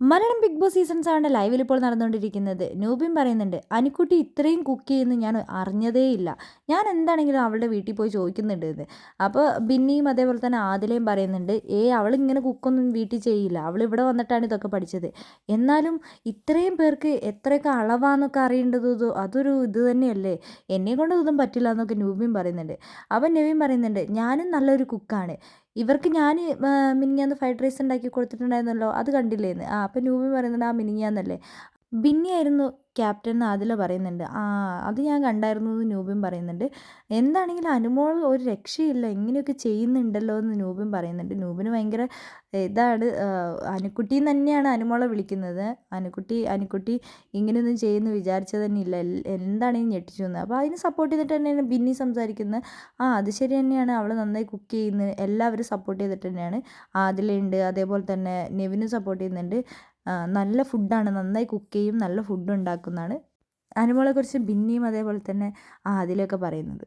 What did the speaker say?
Malayalam big boss season സെവന്റെ ലൈവിൽ ഇപ്പോൾ നടന്നുകൊണ്ടിരിക്കുന്നത്. നൂബിൻ പറയുന്നുണ്ട് അനുക്കുട്ടി ഇത്രയും കുക്ക് ചെയ്യുന്നു ഞാൻ അറിഞ്ഞതേയില്ല. ഞാൻ എന്താണെങ്കിലും അവളുടെ വീട്ടിൽ പോയി ചോദിക്കുന്നുണ്ട് എന്ന് അപ്പോൾ ബിന്നിയും അതേപോലെ തന്നെ ആദിലയും പറയുന്നുണ്ട് ഏ അവൾ ഇങ്ങനെ കുക്കൊന്നും വീട്ടിൽ ചെയ്യില്ല. അവൾ ഇവിടെ വന്നിട്ടാണ് ഇതൊക്കെ പഠിച്ചത്. എന്നാലും ഇത്രയും പേർക്ക് എത്രയൊക്കെ അളവാന്നൊക്കെ അറിയേണ്ടത് അതൊരു ഇത് തന്നെയല്ലേ? എന്നെ കൊണ്ട് ഇതൊന്നും പറ്റില്ല എന്നൊക്കെ നൂബിൻ പറയുന്നുണ്ട്. അപ്പം നവീൻ പറയുന്നുണ്ട് ഞാനും നല്ലൊരു കുക്കാണ്. ഇവർക്ക് ഞാൻ മിനിഞ്ഞാന്ന് ഫ്രൈഡ് റൈസ് ഉണ്ടാക്കി കൊടുത്തിട്ടുണ്ടായിരുന്നല്ലോ അത് കണ്ടില്ലേന്ന്. ആ അപ്പം ന്യൂബി പറയുന്നുണ്ട് ആ മിനിഞ്ഞാന്നല്ലേ. ബിന്നിയായിരുന്നു ക്യാപ്റ്റൻ എന്ന് ആദില പറയുന്നുണ്ട്. ആ അത് ഞാൻ കണ്ടായിരുന്നു എന്ന് നൂബിൻ പറയുന്നുണ്ട്. എന്താണെങ്കിലും അനുമോൾ ഒരു രക്ഷയില്ല ഇങ്ങനെയൊക്കെ ചെയ്യുന്നുണ്ടല്ലോ എന്ന് നൂബിൻ പറയുന്നുണ്ട്. നൂബിന് ഭയങ്കര ഇതാണ് അനുക്കുട്ടി തന്നെയാണ് അനുമോളെ വിളിക്കുന്നത്. അനുക്കുട്ടി അനുക്കുട്ടി ഇങ്ങനെയൊന്നും ചെയ്യുന്നു വിചാരിച്ചത് തന്നെ ഇല്ല. എന്താണെങ്കിലും ഞെട്ടിച്ചു എന്ന്. അപ്പോൾ അതിന് സപ്പോർട്ട് ചെയ്തിട്ട് തന്നെയാണ് ബിന്നി സംസാരിക്കുന്നത്. ആ അത് ശരി തന്നെയാണ്. അവൾ നന്നായി കുക്ക് ചെയ്യുന്നത് എല്ലാവരും സപ്പോർട്ട് ചെയ്തിട്ട് തന്നെയാണ്. ആദിലുണ്ട് അതേപോലെ തന്നെ നെവിനും സപ്പോർട്ട് ചെയ്യുന്നുണ്ട്. നല്ല ഫുഡാണ് നന്നായി കുക്ക് ചെയ്യും നല്ല ഫുഡ് ഉണ്ടാക്കുന്നതാണ്. അനുമോളെക്കുറിച്ച് ബിന്നിയും അതേപോലെ തന്നെ അതിലൊക്കെ പറയുന്നത്.